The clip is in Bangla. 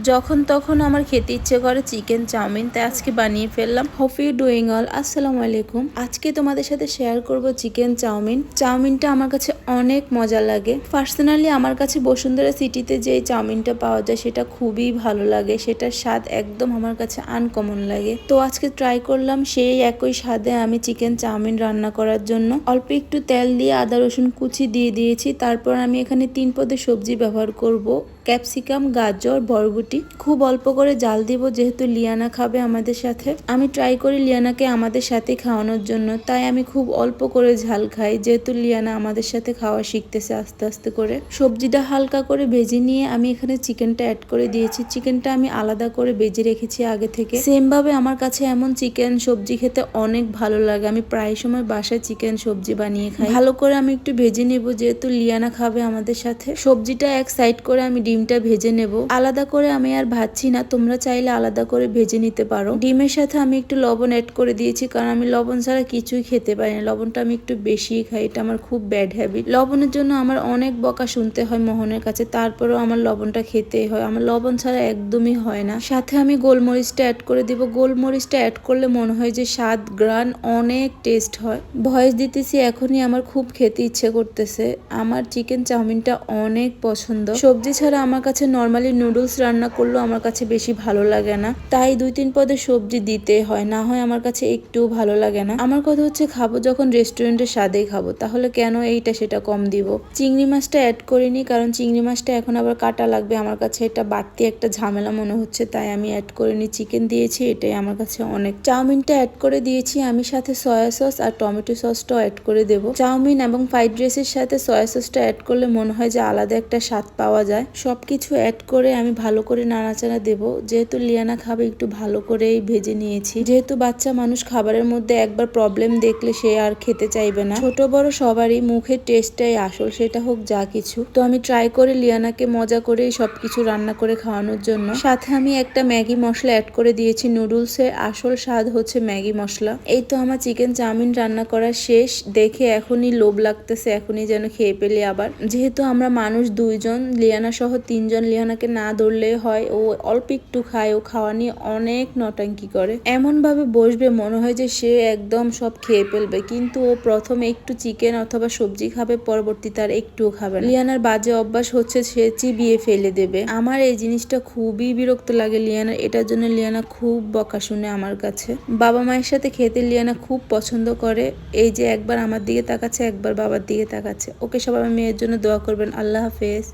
যখন তখন আমার খেতে ইচ্ছে করে চিকেন চাউমিন, তাই আজকে বানিয়ে ফেললাম। ইউ ডুইং অল আসসালামু আলাইকুম। আজকে তোমাদের সাথে শেয়ার করব চিকেন চাউমিন। চাউমিনটা আমার কাছে অনেক মজা লাগে। পার্সোনালি আমার কাছে বসুন্ধরা সিটিতে যে চাউমিনটা পাওয়া যায় সেটা খুবই ভালো লাগে। সেটার স্বাদ একদম আমার কাছে আনকমন লাগে। তো আজকে ট্রাই করলাম সেই একই স্বাদে আমি চিকেন চাউমিন রান্না করার জন্য। অল্প একটু তেল দিয়ে আদা, রসুন কুচি দিয়ে দিয়েছি। তারপর আমি এখানে তিন পদের সবজি ব্যবহার করব। ক্যাপসিকাম, গাজর, বরবটি। খুব অল্প করে জাল দিব যেহেতু লিয়ানা খাবে আমাদের সাথে। আমি ট্রাই করি লিয়ানাকে আমাদের সাথে খাওয়ানোর জন্য। তাই আমি খুব অল্প করে ঝাল খাই যেহেতু লিয়ানা আমাদের সাথে খাওয়া শিখতেছে আস্তে আস্তে করে। সবজিটা হালকা করে ভেজে নিয়ে আমি এখানে চিকেনটা অ্যাড করে দিয়েছি। চিকেনটা আমি আলাদা করে ভেজে রেখেছি আগে থেকে। সেম ভাবে আমার কাছে এমন চিকেন সবজি খেতে অনেক ভালো লাগে। আমি প্রায় সময় বাসায় চিকেন সবজি বানিয়ে খাই। ভালো করে আমি একটু ভেজে নেব, যেহেতু লিয়ানা খাবে আমাদের সাথে। সবজিটা এক সাইড করে আমি ডিমটা ভেজে নেব। আলাদা করে আমি আর ভাজছি না, তোমরা চাইলে আলাদা করে ভেজে নিতে পারো। ডিমের সাথে আমি একটু লবণ অ্যাড করে দিয়েছি, কারণ আমি লবণ ছাড়া কিছুই খেতে পারি না। লবণটা আমি একটু বেশি খাই, এটা আমার খুব ব্যাড হ্যাবিট লবণের জন্য আমার অনেক বকা শুনতে হয় মোহনের কাছে, তারপরেও আমার লবণটা খেতেই হয়। আমার লবণ ছাড়া একদমই হয় না। সাথে আমি গোলমরিচটা অ্যাড করে দিব। গোলমরিচটা অ্যাড করলে মনে হয় যে স্বাদ গ্রান অনেক টেস্ট হয়। ভয়েস দিতেছি, এখনই আমার খুব খেতে ইচ্ছে করতেছে। আমার চিকেন চাউমিনটা অনেক পছন্দ। সবজি ছাড়া আমার কাছে নর্মালি নুডলস রান্না করলেও আমার কাছে বেশি ভালো লাগে না। তাই দুই তিন পদে সবজি দিতে হয়, না হয় আমার কাছে একটুও ভালো লাগে না। আমার কথা হচ্ছে, খাব যখন রেস্টুরেন্টের স্বাদেই খাব। তাহলে কেন এইটা সেটা কম দিব। চিংড়ি মাছটা অ্যাড করিনি, কারণ চিংড়ি মাছটা এখন আবার কাটা লাগবে। আমার কাছে এটা বাড়তি একটা ঝামেলা মনে হচ্ছে, তাই আমি অ্যাড করিনি। চিকেন দিয়েছি, এটাই আমার কাছে অনেক। চাউমিনটা অ্যাড করে দিয়েছি আমি সাথে সয়া সস আর টমেটো সসটাও অ্যাড করে দেবো। চাউমিন এবং ফ্রাইড রাইসের সাথে সয়া সসটা অ্যাড করলে মনে হয় যে আলাদা একটা স্বাদ পাওয়া যায়। সব কিছু অ্যাড করে আমি ভালো করে নাড়াচাড়া দেবো। যেহেতু লিয়ানা খাবে, একটু ভালো করেই ভেজে নিয়েছি। যেহেতু বাচ্চা মানুষ খাবারের মধ্যে একবার প্রবলেম দেখলে সে আর খেতে চাইবে না। ছোট বড় সবারই মুখের টেস্টটাই আসল, সেটা হোক যা কিছু। তো আমি ট্রাই করে লিয়ানাকে মজা করে সবকিছু রান্না করে খাওয়ানোর জন্য। সাথে আমি একটা ম্যাগি মশলা অ্যাড করে দিয়েছি নুডলসের আসল স্বাদ হচ্ছে ম্যাগি মশলা। এই তো আমার চিকেন চাউমিন রান্না করা শেষ। দেখে এখনই লোভ লাগতেছে, এখনই যেন খেয়ে পেলে আবার। যেহেতু আমরা মানুষ দুইজন, লিয়ানা সহ তিনজন, লিয়ানাকে না ধরলে হয়, ও অল্প একটু খায়। ও খাওয়া নিয়ে অনেক নটাঙ্কি করে। এমন ভাবে বসবে, মনে হয় যে সে একদম সব খেয়ে ফেলবে। কিন্তু ও প্রথমে একটু চিকেন অথবা সবজি খাবে পরবর্তীতে আর একটুও খাবে না। লিয়ানার বাজে অভ্যাস হচ্ছে সে চিবিয়ে ফেলে দেবে। আমার এই জিনিসটা খুবই বিরক্ত লাগে লিয়ানার, এটার জন্য লিয়ানা খুব বকা শুনে আমার কাছে। বাবা মায়ের সাথে খেতে লিয়ানা খুব পছন্দ করে। এই যে একবার আমার দিকে তাকাচ্ছে, একবার বাবার দিকে তাকাচ্ছে। ওকে সবাই মেয়ের জন্য দোয়া করবেন। আল্লাহ হাফেজ।